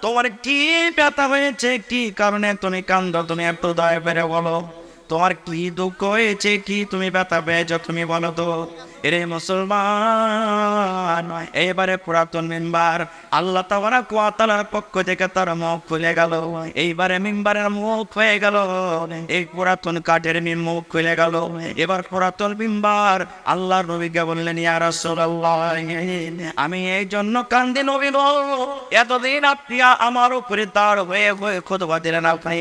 তোমার কি ব্যথা হয়েছে? কি কারণে তুমি কান্দ? তুমি এত দয়া পেরে বলো। তোমার কি দুঃখ হয়েছে কি তুমি ব্যথা পেয়েছ, তুমি বলো তো। এরে মুসলমান এবারে পুরাতন মেম্বার, আল্লাহ তাবারা কুয়াতালার পক্ষ থেকে তার মুখ খুলে গেল। এইবারে মেম্বারের মুখ হয়ে গেল, এই পুরাতন কাঠের মুখ খুলে গেল। এবার পুরাতন মেম্বার আল্লাহ নবীকে বললেন, ইয়া রাসূলুল্লাহ, আমি এই জন্য কান্দি নবী। এতদিন আপনি আমার উপরে তার হয়ে হয়ে খুতবা দিলেন আপনি।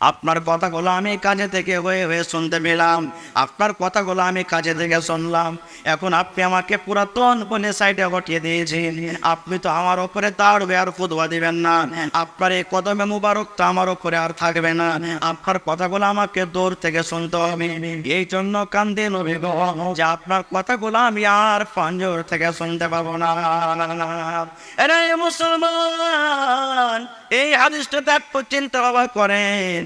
আপনার কথাগুলো আমি কাজে থেকে হয়ে হয়ে শুনতে পেলাম। আপনার কথাগুলো আমি কাজে থেকে শুনলাম। এখন আপনি আমাকে পুরাতন বলে সাইডে ঘটিয়ে দিয়েছেন। আপনি তো আমার ওপরে দাঁড়বে আর ফুদবা দিবেন না। আপনার এই কদমে মুবারক তো আমার ওপরে আর থাকবে না। আপনার কথাগুলো আমাকে দূর থেকে শুনতে হবে। এই জন্য কান্দে নবী যে আপনার কথাগুলো আমি আর পাঞ্জোর থেকে শুনতে পাবো না। মুসলমান, এই হাদিসটাতে একটু চিন্তা ভাবনা করেন।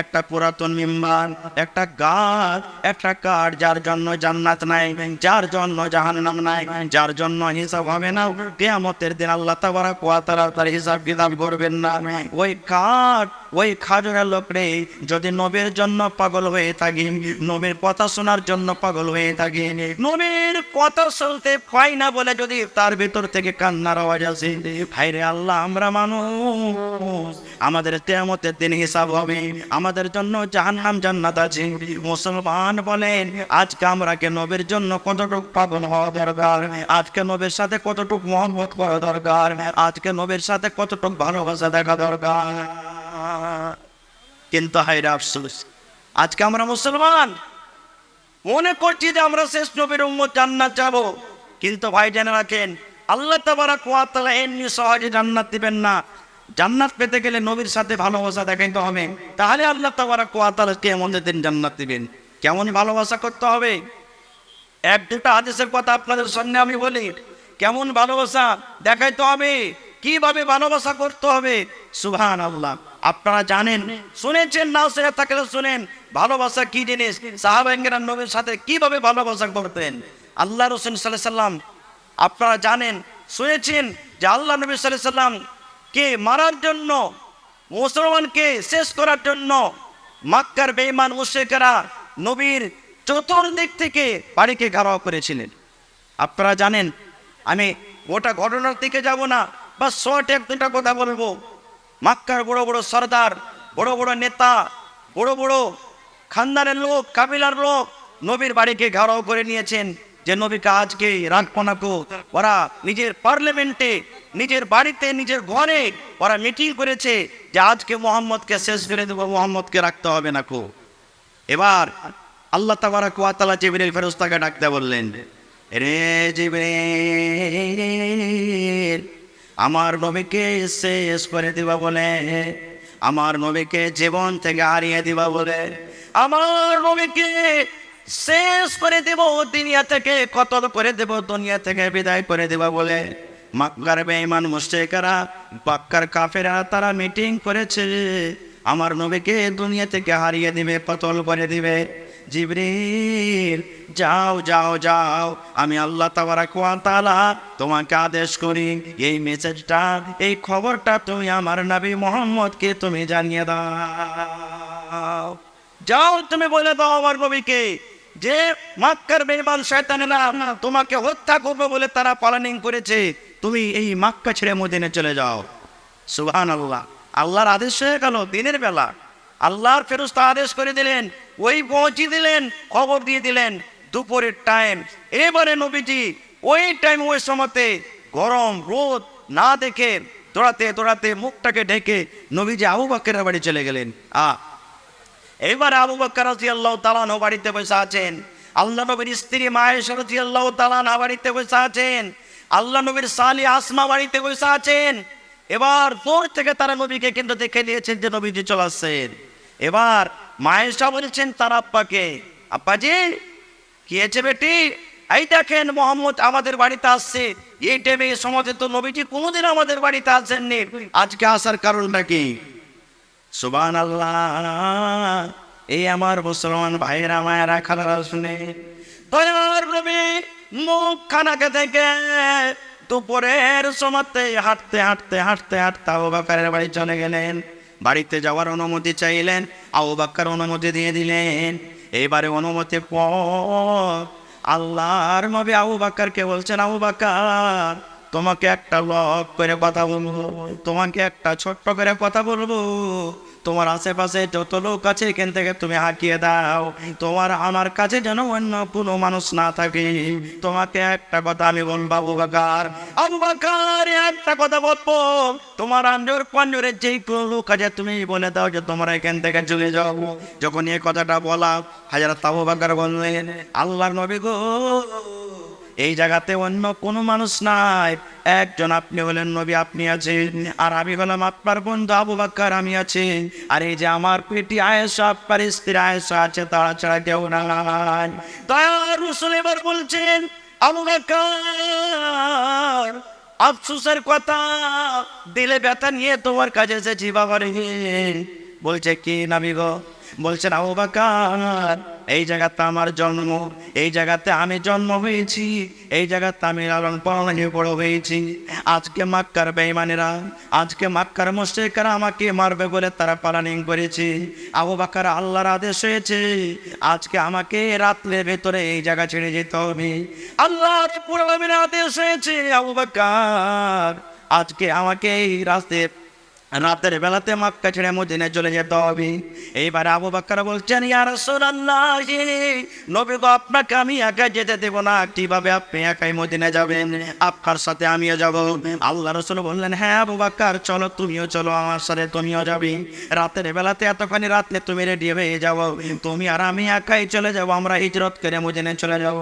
একটা পুরাতন মিম্বার, একটা গাছ, একটা কাঠ, যার জন্য জান্নাত নাই, যার জন্য জাহান্নাম নাই, যার জন্য হিসাব হবে না, কিয়ামতের দিন আল্লাহ তাবারাক ওয়া তাআলা তার হিসাব কিতাব করবেন না। ওই কাঠ, ওই খাজুরের লোক রে, যদি নবীর জন্য পাগল হয়ে থাকি, নবীর কথা শোনার জন্য পাগল হয়ে থাকি, নবীর কথা শুনতে পাই না বলে যদি তার ভিতর থেকে কান্নার আওয়াজ আসে ভাইরে আল্লাহ, আমরা মানুষ, আমাদের তেমতের দিন হিসাব হবে আমাদের জন্য জাহান্নাম জান্নাত আছে। মুসলমান বলেন আজকে আমরা কে নবীর জন্য কতটুকু পাগল হওয়া দরকার? আজকে নবীর সাথে কতটুকু মহব্বত করা দরকার? আজকে নবীর সাথে কতটুকু ভালোবাসা দেখা দরকার? কিন্তু হাইরা আফসোস, আজকে আমরা মুসলমান। মনে করছি যে আমরা শেষ নবীর উম্মত জান্নাত যাব, কিন্তু ভাই জেনে রাখেন, আল্লাহ তাবারা কোয়াতালা এমনি সহজে জান্নাত দিবেন না। জান্নাত পেতে গেলে নবীর সাথে ভালোবাসা দেখাইতে হবে। তাহলে আল্লাহ তাবারা কোয়াতালা কেমন দিন জান্নাত দিবেন। কেমন ভালোবাসা করতে হবে? এক, দুটো আদেশের কথা আপনাদের সামনে আমি বলি। কেমন ভালোবাসা দেখাইতে হবে? কীভাবে ভালোবাসা করতে হবে? সুবহান আল্লাহ আপনারা জানেন, শুনেছেন না সেটা থাকলে শুনেন, ভালোবাসা কি জিনিস? সাহাবাঙ্গেরা নবীর সাথে কীভাবে ভালোবাসা করতেন? আল্লাহ রসুন সাল্লাহ সাল্লাম আপনারা জানেন, শুনেছেন যে আল্লাহ নবী সাল্লাহ সাল্লাম কে মারার জন্য, মুসলমানকে শেষ করার জন্য মাক্কার বেঈমান মুশেকেরা নবীর চতুর্দিক থেকে বাড়িকে ঘেরাও করেছিলেন। আপনারা জানেন, আমি গোটা ঘটনার দিকে যাব না, বা শর্ট এক দুটা কথা বলব। মাক্কার বড় বড় সর্দার, বড় বড় নেতা, বড় বড় খানদানের লোক, কাবিলার লোক নবীর বাড়িকে ঘেরাও করে নিয়েছেন যে, নবীকে আজকে রাখব ওরা নিজের পার্লামেন্টে নিজের বাড়িতে, নিজের ঘরে ওরা মিটিং করেছে যে আজকে মোহাম্মদকে শেষ করে দেবো, মোহাম্মদকে রাখতে হবে না কো এবার আল্লাহ তাবারা কুয়াতালা জিবরিল ফেরস্তাকে ডাকতে বললেন রে জিবরিল, আমার নবীকে শেষ করে দিবা বলে, আমার নবীকে জীবন থেকে হারিয়ে দিবা বলে, আমার নবীকে শেষ করে দেব, দুনিয়া থেকে কতল করে দেব, দুনিয়া থেকে বিদায় করে দেবা বলে। মাক্কার বেঈমান মুশরিকরা বাক্কার কাফেরা তারা মিটিং করেছে। আমার নবীকে দুনিয়া থেকে হারিয়ে দিবে কতল করে দিবে। জিবরিল, যাও যাও যাও। আমি আল্লাহ তাআলা তোমাকে আদেশ করি, এই মেসেজটা এই খবরটা তুমি আমার নবী মোহাম্মদকে তুমি জানিয়ে দাও। যাও, তুমি বলে দাও আমার নবীকে যে মাক্কার বেঈমান শয়তানেরা তোমাকে হত্যা করবে বলে তারা প্ল্যানিং করেছে। তুমি এই মাক্কা ছেড়ে মদিনে চলে যাও। সুহান আল্লাহ আল্লাহর আদেশ হয়ে গেল দিনের বেলা। আল্লাহর ফেরস্তা আদেশ করে দিলেন, ওই পৌঁছে দিলেন, খবর দিয়ে দিলেন, দুপুরের টাইম এবারে নবীজি, ওই টাইম ওই সময়তে গরম রোদ না দেখে দৌড়াতে দৌড়াতে মুখটাকে ঢেকে নবীজি আবু বাক্কের বাড়ি চলে গেলেন। আ, এবার আবু বকর রাদিয়াল্লাহু তাআলা বাড়িতে বসে আছেন। আল্লাহ নবীর স্ত্রী মায়ের সরজি আল্লাহ তাআলা বাড়িতে বসে আছেন। আল্লাহ নবীর সালি আসমা বাড়িতে বসে আছেন। এবার দূর থেকে তারা নবীকে কিন্তু দেখে নিয়েছেন যে নবীজি আসছেন। এবার মায়েশা বলছেন, তার আব্বাকে। আব্বাজি, কি হয়েছে বেটি? এই দেখেন, মোহাম্মদ আমাদের বাড়িতে আসছে। এই টাইমে এই সমাজে তো নবীজি কোনোদিন আমাদের বাড়িতে আসেননি। আজকে আসার কারণটা কি সুবান আল্লাহ এই আমার মুসলমান ভাইয়েরা, মায়েরা, খালারা শুনে। নবী। মুখ খানাকে থেকে দুপুরের সময়তে হাঁটতে হাঁটতে হাঁটতে হাঁটতে আবু বাকারের বাড়ি চলে গেলেন। বাড়িতে যাওয়ার অনুমতি চাইলেন। আবু বাক্কার অনুমতি দিয়ে দিলেন। এবারে অনুমতি পর আল্লাহর নবী আবু বাক্কারকে বলছেন, আবু বাক্কার তোমাকে একটা লক করে কথা বলব, তোমাকে একটা ছোট্ট করে কথা বলব। তোমার আশেপাশে যত লোক আছে, এখান থেকে তুমি হাঁকিয়ে দাও। তোমার আমার কাছে যেন অন্য কোনো মানুষ না থাকে। তোমাকে একটা কথা আমি বলব, আবু বাকার। আবু বাকার, একটা কথা বলব। তোমার আঞ্জর পাঞ্জরের যেই কোনো লোক আছে, তুমি বলে দাও যে তোমরা এখান থেকে চলে যাও। যখন এই কথাটা বলা হাজার তাবু বাকার বললেন, আল্লাহর নবী গো এই জায়গাতে অন্য কোনো মানুষ নাই। একজন আপনি হলেন নবী, আপনি আছেন। আর আমি হলাম আপনার বন্ধু আবু বাক্কার আমি আছি। আর এই যে আমার পেটি আয়েশা, আপনার স্ত্রী আয়েশা আছে, তারা ছাড়া কেউ নাই। দয়ার রসুল বলছেন, আবু বাক্কার আফসুসের কথা, দিলে ব্যথা নিয়ে তোমার কাছে এসেছি বাবা রে বলছে, কি নামি গো? বলছেন, আবু বাকার, এই জায়গাতে আমার জন্ম, এই জায়গাতে আমি জন্ম হয়েছি, এই জায়গাতে আমি লালন পালন হয়ে বড় হয়েছি। আজকে মাক্কার বেইমানেরা আজকে মাক্কার মুশরিকরা আমাকে মারবে বলে তারা পালানিং করেছে। আবু বাকার আল্লাহর আদেশ হয়েছে, আজকে আমাকে রাত্রের ভেতরে এই জায়গা ছেড়ে যেতে হবে। আল্লাহর পুরো আদেশ হয়েছে, আবু বাকার, আজকে আমাকে এই রাস্তায় রাতের বেলাতে মক্কা ছেড়ে মদিনে চলে যেতে হবে এইবার আবু বাক্কার বলছেন ইয়া রাসূলুল্লাহ নবী গো আপনাকে আমি একা যেতে দেব না কীভাবে আপনি একাই মদিনে যাবেন আপনার সাথে আমিও যাব আল্লাহ রসুল বললেন হ্যাঁ আবু বাক্কার চলো তুমিও চলো আমার সাথে তুমিও যাবে রাতের বেলাতে এতখানি রাতলে তুমি রেডি হয়ে যাও তুমি আর আমি একাই চলে যাব আমরা হিজরত করে মদিনে চলে যাব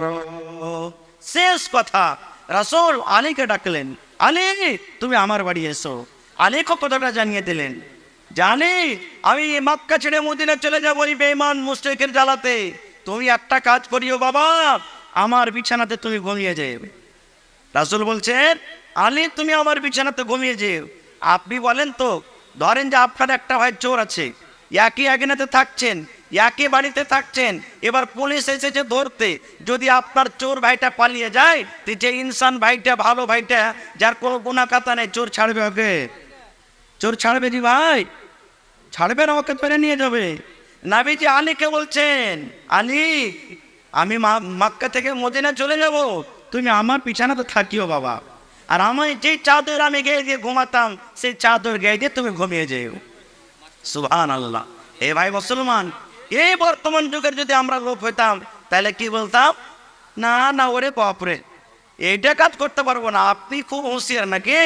শেষ কথা রাসূল আলীকে ডাকলেন আলী তুমি আমার বাড়ি এসো আলী কথাটা জানিয়ে দিলেন, জানি, আমি মক্কা ছেড়ে মদিনা চলে যাব ওই বেমান মুশরিকের জ্বালাতে। তুমি একটা কাজ করিও বাবা, আমার বিছানাতে তুমি ঘুমিয়ে যাবে রাসুল বলছেন, আলী, তুমি আমার বিছানাতে ঘুমিয়ে যেও। আপনি বলেন তো, ধরেন যে আপনার একটা হয় চোর আছে একই আগেনাতে থাকছেন একই বাড়িতে থাকছেন, এবার পুলিশ এসেছে ধরতে, যদি আপনার চোর ভাইটা পালিয়ে যায় যে ইনসান ভাইটা, ভালো ভাইটা, যার কোনো গুণাকাতা নেই, চোর ছাড়বে ওকে। চোর ছাড়বে জি ভাই। ছাড়বে না, ওকে ধরে নিয়ে যাবে। নাবিজি আলীকে বলছেন, আলী, আমি মাক্কা থেকে মদিনা চলে যাব। তুমি আমার পিছানাতে থাকিও বাবা। আর আমার যেই চাদর আমি গেয়ে দিয়ে ঘুমাতাম, সেই চাদর গেয়ে দিয়ে তুমি ঘুমিয়ে যেও। সুবহান আল্লাহ এ ভাই মুসলমান, এই বর্তমান যুগের যদি আমরা লোক হইতাম, তাহলে কি বলতাম? না না, ওরে বাপরে। এইটা কাজ করতে পারব না। আপনি খুব হুঁশিয়ার নাকি?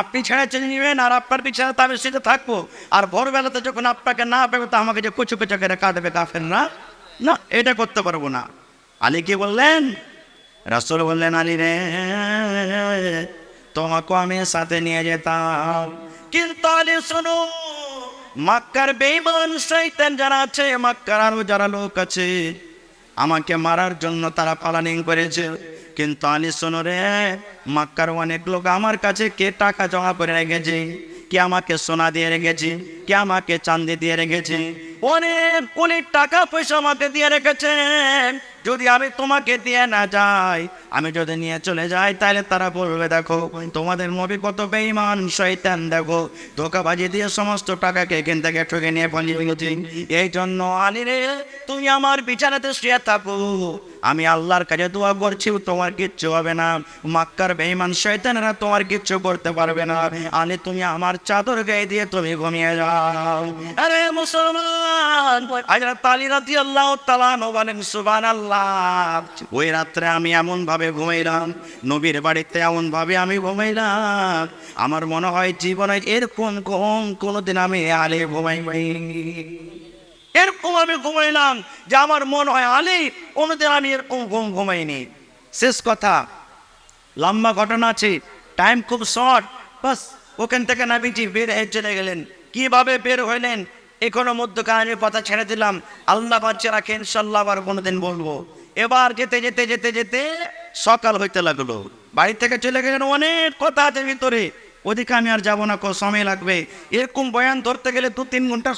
আপনি ছেড়ে চলে নেবেন আর আপনার পিছনে তো আমি সেটা থাকব। আর ভোরবেলাতে যখন আপনাকে না পেবে তো আমাকে যে কুচু কুচু করে কাটবে কাফের না না এটা করতে পারব না। আলী কি বললেন? রাসুল বললেন, আলী রে, তোমাকে আমি সাথে নিয়ে যেতাম। কিন্তু আলী, শোনো, মাক্কার বেইমান শৈতান যারা আছে, মাক্কার আরও যারা লোক আছে, আমাকে মারার জন্য তারা পালানিং করেছে। কিন্তু আমি শোনো রে, মাক্কার অনেক লোক আমার কাছে কে টাকা জমা করে রেখেছে, কে আমাকে সোনা দিয়ে রেখেছে, কে আমাকে চান্দি দিয়ে রেখেছে, অনেক অনেক টাকা পয়সা আমাকে দিয়ে রেখেছেন যদি আমি তোমাকে দিয়ে না যাই, আমি যদি নিয়ে চলে যাই, তাহলে তারা বলবে, দেখো, তোমাদের নবী কত বেঈমান, শয়তান, দেখো। ধোকাবাজি দিয়ে সমস্ত টাকাকে এখান থেকে ঠকে নিয়ে পালিয়ে এই জন্য আলী রে, তুমি আমার বিছানাতে শুয়ে থাকো। আমি আল্লাহর কাছে দোয়া করছি, তোমার কিচ্ছু হবে না। মাক্কার বেঈমান, শয়তানেরা তোমার কিচ্ছু করতে পারবে না। আলী, তুমি আমার চাদর গায়ে দিয়ে তুমি ঘুমিয়ে যাও। আরে মুসলমান, হযরত আলী রাদিয়াল্লাহু তাআলা বলেন ওই রাত্রে আমি এমন ভাবে ঘুমাইলাম, নবীর বাড়িতে এমন ভাবে আমি ঘুমাইলাম। আমার মনে হয় জীবনে এরকম কম কোনোদিন আমি আলে ঘুমাই এরকম আমি ঘুমাইলাম যে আমার মনে হয় আলে, কোনোদিন আমি এরকম ঘুম ঘুমাইনি। শেষ কথা, লম্বা ঘটনা আছে টাইম খুব শর্ট বাস, ওখান থেকে নাবিজি বের হয়ে চলে গেলেন। কীভাবে বের হইলেন? এখনও মধ্য কাহিনীর কথা ছেড়ে দিলাম। আল্লাহ বাচ্চা রাখে ইনশাল্লাহ আবার কোনোদিন বলব। এবার যেতে যেতে যেতে যেতে সকাল হইতে লাগল। বাড়ি থেকে চলে গেলেন, অনেক কথা আছে ভিতরে। ওদিকে আমি আর যাব না, কো সময় লাগবে। এরকম বয়ান ধরতে গেলে দু তিন ঘণ্টা